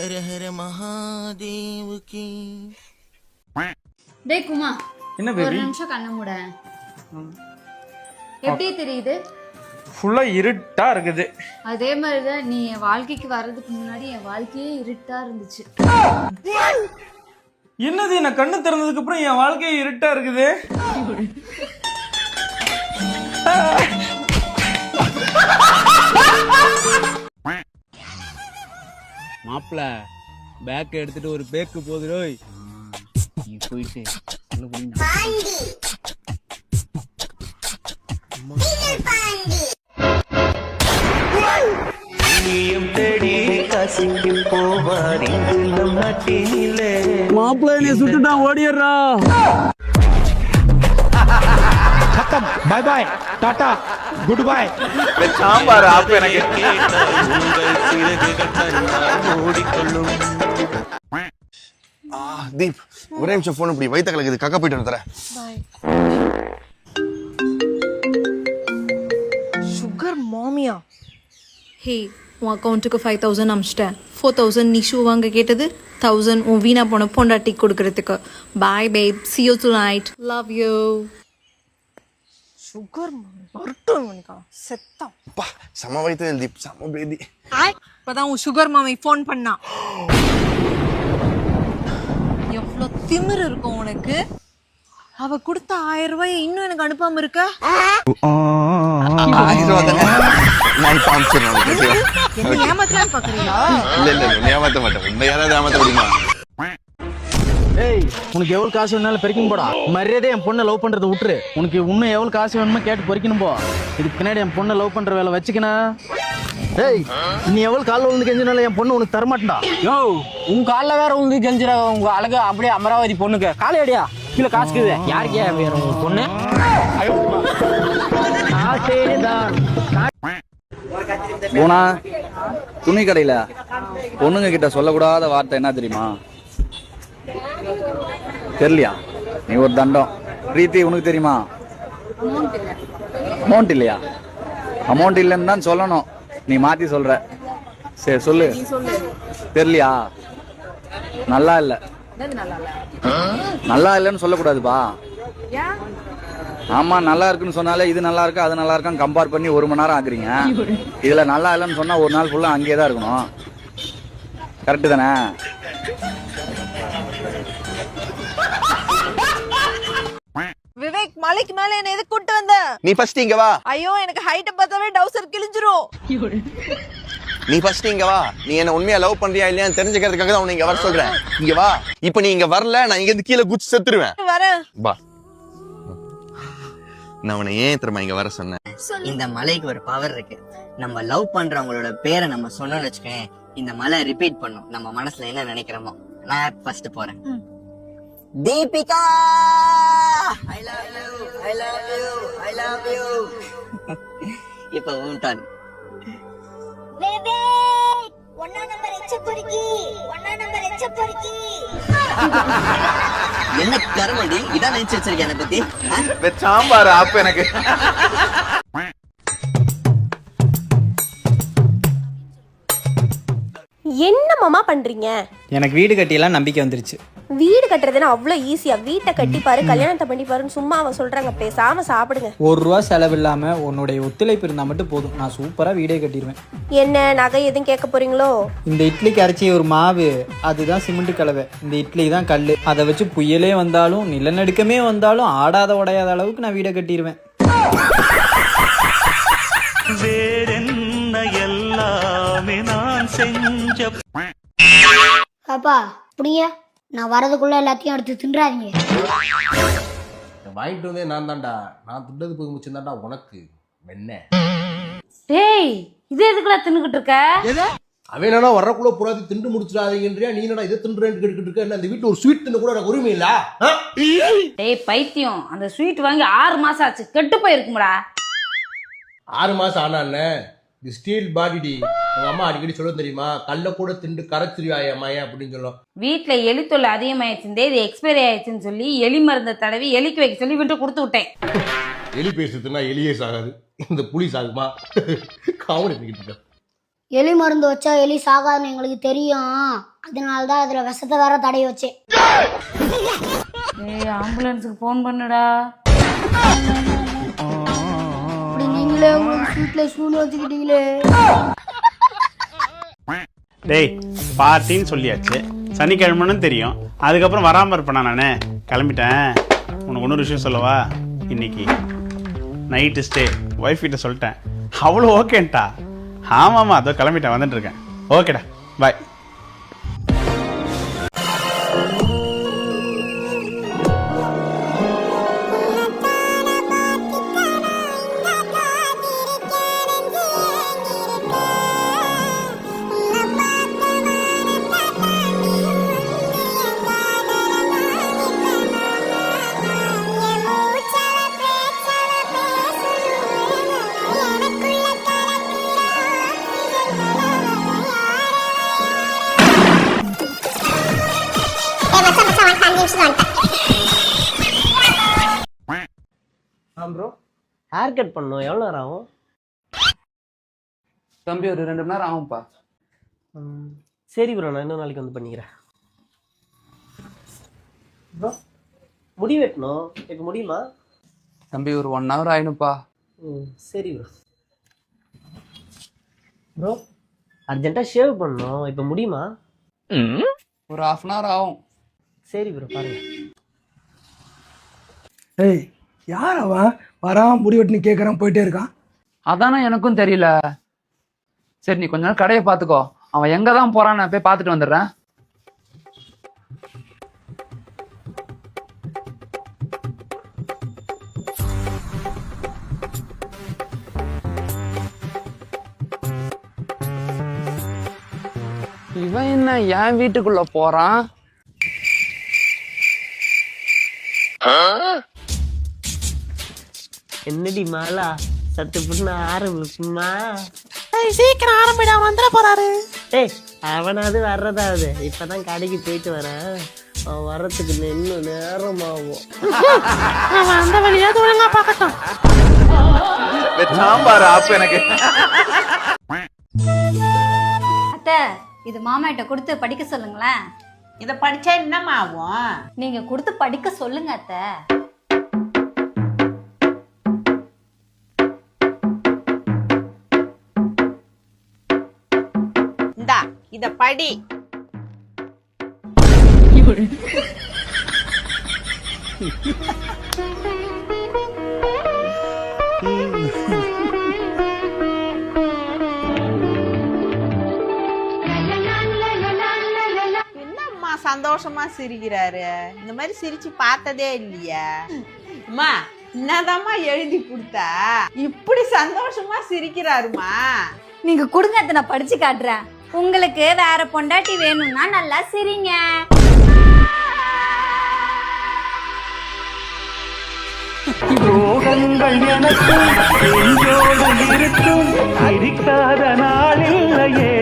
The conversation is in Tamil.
ஹர ஹர மகாதேவ் கி டேய் குமா என்ன ஒரு நிமிஷம் கண்ண மூட. எப்படி தெரியுது? ஃபுல்லா இருட்டா இருக்குது. அதே மாதிரிதான் நீ என் வாழ்க்கைக்கு வர்றதுக்கு முன்னாடி என் வாழ்க்கையே இருட்டா இருந்துச்சு. என்னது என்ன கண்ணு திறந்ததுக்கு அப்புறம் என் வாழ்க்கை இருட்டா இருக்குது? மாப்பிள பேக் எடுத்துட்டு ஒரு பேக்கு போதுரோய் நீ போயிட்டு உள்ள போய் நான் மாப்பிள நீ சுட்டுட்டான் ஓடிடுறா. Bye bye tata good bye sambar ஆப்பு எனக்கு. ஆ தீப் ஒரே நிமிஷம் ஃபோன் இப்படி வயிற்று கலக்குது. கக்க போயிட்டு வந்துறேன் சுகர் மாமியா ஹே உன் அக்கௌண்ட்டுக்கு ஃபைவ் தௌசண்ட் அமிச்சிட்டேன். ஃபோர் தௌசண்ட் நீ ஷூ வாங்க கேட்டது தௌசண்ட் உன் வீணா போன பொண்டாட்டி கொடுக்கறதுக்கு. Bye babe see you tonight love you sugar வரட்டும் மணிக்கா செத்தான் அப்பா செம வயிற்று தீப் செம பேதி. இப்பதான் உன் சுகர் மாமி ஃபோன் பண்ணா. எவ்வளோ திமிரு இருக்கும் உனக்கு? அவ கொடுத்த ஆயிரம் ரூபாய் இன்னும் எனக்கு அனுப்பாம இருக்க? ஏமாத்தலாம்னு பாக்குறீங்களா? இல்ல இல்ல ஏமாத்த மாட்டேன். உன்னை யாராவது ஏமாத்த முடியுமா ஏய் உனக்கு எவ்வளவு காசு வேணாலும் பெருக்கணும் போடா. மரியாதை என் பொண்ணை லவ் பண்றதை விட்டுரு. உனக்கு இன்னும் எவ்வளவு காசு வேணுமோ கேட்டு பொறிக்கணும் போ. இதுக்கு பின்னாடி என் பொண்ணை லவ் பண்ற வேலை வச்சுக்கனா? ஏய் நீ எவ்வளவு காலில் விழுந்து கெஞ்சினாலும் என் பொண்ணு உனக்கு தரமாட்டா யோ உன் கால்ல வேற உந்து கெஞ்சிர உங்க அழகு அப்படியே அமராவதி பொண்ணுக்கு. காலை அடியா? கீழே காசுக்குது யாருக்கே வேற உங்க பொண்ணு? போனா துணி கடையில பொண்ணுங்க கிட்ட சொல்லக்கூடாத வார்த்தை என்ன தெரியுமா? தெரியலையா? நீ ஒரு தண்டம். பிரீத்தி உனக்கு தெரியுமா? அமௌண்ட் இல்லையா? அமௌண்ட் இல்லைன்னு தான் சொல்லணும். நீ மாத்தி சொல்ற. சரி சொல்லு. தெரியலையா? நல்லா இல்ல. நல்லா இல்லைன்னு சொல்லக்கூடாதுப்பா. ஆமா நல்லா இருக்குன்னு சொன்னாலே இது நல்லா இருக்கு அது நல்லா இருக்கான்னு கம்பேர் பண்ணி ஒரு மணி நேரம் ஆக்குறீங்க இதுல நல்லா இல்லைன்னு சொன்னா ஒரு நாள் ஃபுல்லா அங்கேயே தான் இருக்கணும். கரெக்டு தானே? மலைக்கு மேல என்ன எதுக்கு கூட்டு வந்த? நீ ஃபர்ஸ்ட் இங்க வா. ஐயோ எனக்கு ஹைட்ட பார்த்தாவே டவுசர் கிழிஞ்சிரும். நீ ஃபர்ஸ்ட் இங்க வா. நீ என்ன உண்மையா லவ் பண்றியா இல்லையான்னு தெரிஞ்சுக்கிறதுக்காக தான் உன்னை இங்க வர சொல்றேன். இங்க வா. இப்போ நீ இங்க வரல நான் இங்க இருந்து கீழே குச்சி செத்துருவேன். வரேன். வா. நான் உன்னை ஏன் தெரியுமா இங்க வர சொன்னேன்? இந்த மலைக்கு ஒரு பவர் இருக்கு. நம்ம லவ் பண்றவங்களோட பேரை நம்ம சொன்னோம்னு வச்சுக்கோங்க இந்த மலை ரிப்பீட் பண்ணும். நம்ம மனசுல என்ன நினைக்கிறோமோ நான் ஃபர்ஸ்ட் போறேன். Deepika! I love you I love you I love you இப்போ உன் turn. ஒன்னா நம்பர் எச்ச பொறுக்கி. ஒன்னா நம்பர் எச்ச பொறுக்கி. என்ன கருமடி இதான் நினைச்சு வச்சிருக்கேன் என்னை பத்தி? சாம்பார் ஆப்பு எனக்கு. என்ன மாமா பண்றீங்க? எனக்கு வீடு கட்டியெல்லாம் நம்பிக்கை வந்துருச்சு. வீடு கட்டுறதுன்னா அவ்வளோ ஈஸியா வீட்டை கட்டி பாரு கல்யாணத்தை பண்ணி பாருன்னு சும்மா அவ சொல்றாங்க பேசாம சாப்பிடுங்க. ஒரு ரூபா செலவு இல்லாம உன்னுடைய ஒத்துழைப்பு இருந்தா மட்டும் போதும். நான் சூப்பரா வீடே கட்டிடுவேன் என்ன நகை எதுவும் கேட்க போறீங்களோ? இந்த இட்லிக்கு அரைச்சி ஒரு மாவு அதுதான் சிமெண்ட் கலவை. இந்த இட்லி தான் கல் அதை வச்சு புயலே வந்தாலும் நிலநடுக்கமே வந்தாலும் ஆடாத உடையாத அளவுக்கு நான் வீடை கட்டிடுவேன் பாப்பா புடிங்க நான் வரதுக்குள்ள எல்லாத்தையும் எடுத்து தின்றாதீங்க. வாங்கிட்டு வந்தே நான் தான்டா. நான் திட்டது போய் முடிச்சிருந்தாண்டா உனக்கு. என்ன டேய் இது எதுக்குடா தின்னுகிட்டு இருக்க? அவன் என்னடா வரக்குள்ள புறாதி திண்டு முடிச்சிடாதீங்கன்றியா? நீ என்னடா இதை திண்டுறேன்னு கேட்டுக்கிட்டு இருக்க? என்ன இந்த வீட்டு ஒரு ஸ்வீட் தின்னு கூட எனக்கு உரிமை இல்ல? டேய் பைத்தியம். அந்த ஸ்வீட் வாங்கி ஆறு மாசம் ஆச்சு. கெட்டு போயிருக்கும்டா. ஆறு மாசம் ஆனா என்ன? இது ஸ்டீல் பாடிடி உங்க அம்மா அடிக்கடி சொல்ல தெரியுமா? கல்ல கூட திண்டு கரைச்சிருவாய அம்மாயே அப்படின்னு சொல்லும். வீட்ல எலி தொல்லை அதிகமாயிடுச்சுந்தே இது எக்ஸ்பைரி ஆயிடுச்சுன்னு சொல்லி எலி மருந்தை தடவி எலிக்கு வைக்க சொல்லி விட்டு கொடுத்து விட்டேன். எலி பேசுறதுன்னா எலியே சாகாது. இந்த புலி சாகுமா? காமெடி பண்ணிக்கிட்டு எலி மருந்து வச்சா எலி சாகாதுன்னு எங்களுக்கு தெரியும். அதனால தான் அதில் விஷத்தை வேற தடவி வச்சேன். ஏய் ஆம்புலன்ஸுக்கு ஃபோன் பண்ணுடா. அப்படி நீங்களே உங்களுக்கு வீட்டில் சூடு வச்சுக்கிட்டீங்களே. டேய் பார்ட்டின்னு சொல்லியாச்சு. சனிக்கிழமைன்னு தெரியும். அதுக்கப்புறம் வராமல் இருப்பேனா நானே? கிளம்பிட்டேன். உனக்கு இன்னொரு விஷயம் சொல்லவா? இன்னைக்கு. நைட்டு ஸ்டே ஒய்ஃப் கிட்ட சொல்லிட்டேன். அவ்வளோ ஓகேன்ட்டா ஆமாம்மா அதோ கிளம்பிட்டேன் வந்துட்டு இருக்கேன். ஓகேடா பாய் ஹேர் கட் பண்ணணும். எவ்வளோ நேரம் ஆகும்? தம்பி ஒரு ரெண்டு மணி நேரம் ஆகும்ப்பா. ம், சரி ப்ரோ நான் இன்னொரு நாளைக்கு வந்து பண்ணிக்கிறேன். ப்ரோ முடி வெட்டணும். இப்போ முடியுமா? தம்பி ஒரு ஒன் ஹவர் ஆயிடும்ப்பா. ம் சரி ப்ரோ. ப்ரோ அர்ஜென்ட்டாக ஷேவ் பண்ணணும். இப்போ முடியுமா? ஒரு ஹாஃப் அன் ஹவர் ஆகும். சரி ப்ரோ பாருங்க. ஏய் யார் அவன்? வரான் முடி வெட்டுன்னு கேட்குறான் போயிட்டே இருக்கான். அதானே எனக்கும் தெரியல. சரி நீ கொஞ்ச நேரம் கடையை பார்த்துக்கோ. அவன் எங்க தான் போறான் நான் போய் பார்த்துட்டு வந்துடுறேன். இவன் என்ன என் வீட்டுக்குள்ள போறான்? என்னடி மாலா? சத்து புண்ணு ஆரம்பிக்குமா? சீக்கிரம் ஆரம்பிடா வந்துட போறாரு. ஏய் அவனாவது வர்றதாவது இப்பதான் கடைக்கு போயிட்டு வரேன். அவன் வர்றதுக்கு இன்னும் நேரம் ஆகும் அவன் அந்த வழியாவது ஒழுங்கா பார்க்கட்டும். சாம்பார் ஆப்பு எனக்கு. அத்தை இது மாமாட்ட கொடுத்து படிக்க சொல்லுங்களேன். இதை படிச்சா என்னம்மா ஆகும்? நீங்க கொடுத்து படிக்க சொல்லுங்க அத்தை. இத படி. என்னம்மா சந்தோஷமா சிரிக்கிறாரு? இந்த மாதிரி சிரிச்சு பார்த்ததே இல்லையா. அம்மா என்னதாம்மா எழுதி கொடுத்தா? இப்படி சந்தோஷமா சிரிக்கிறாருமா? நீங்க கொடுங்க அதை நான் படிச்சு காட்டுறேன். உங்களுக்கு வேற பொண்டாட்டி வேணும்னா நல்லா சிரிங்க. யோகங்கள் எனக்கு இருக்கும். அரிக்காத நாளில்லையே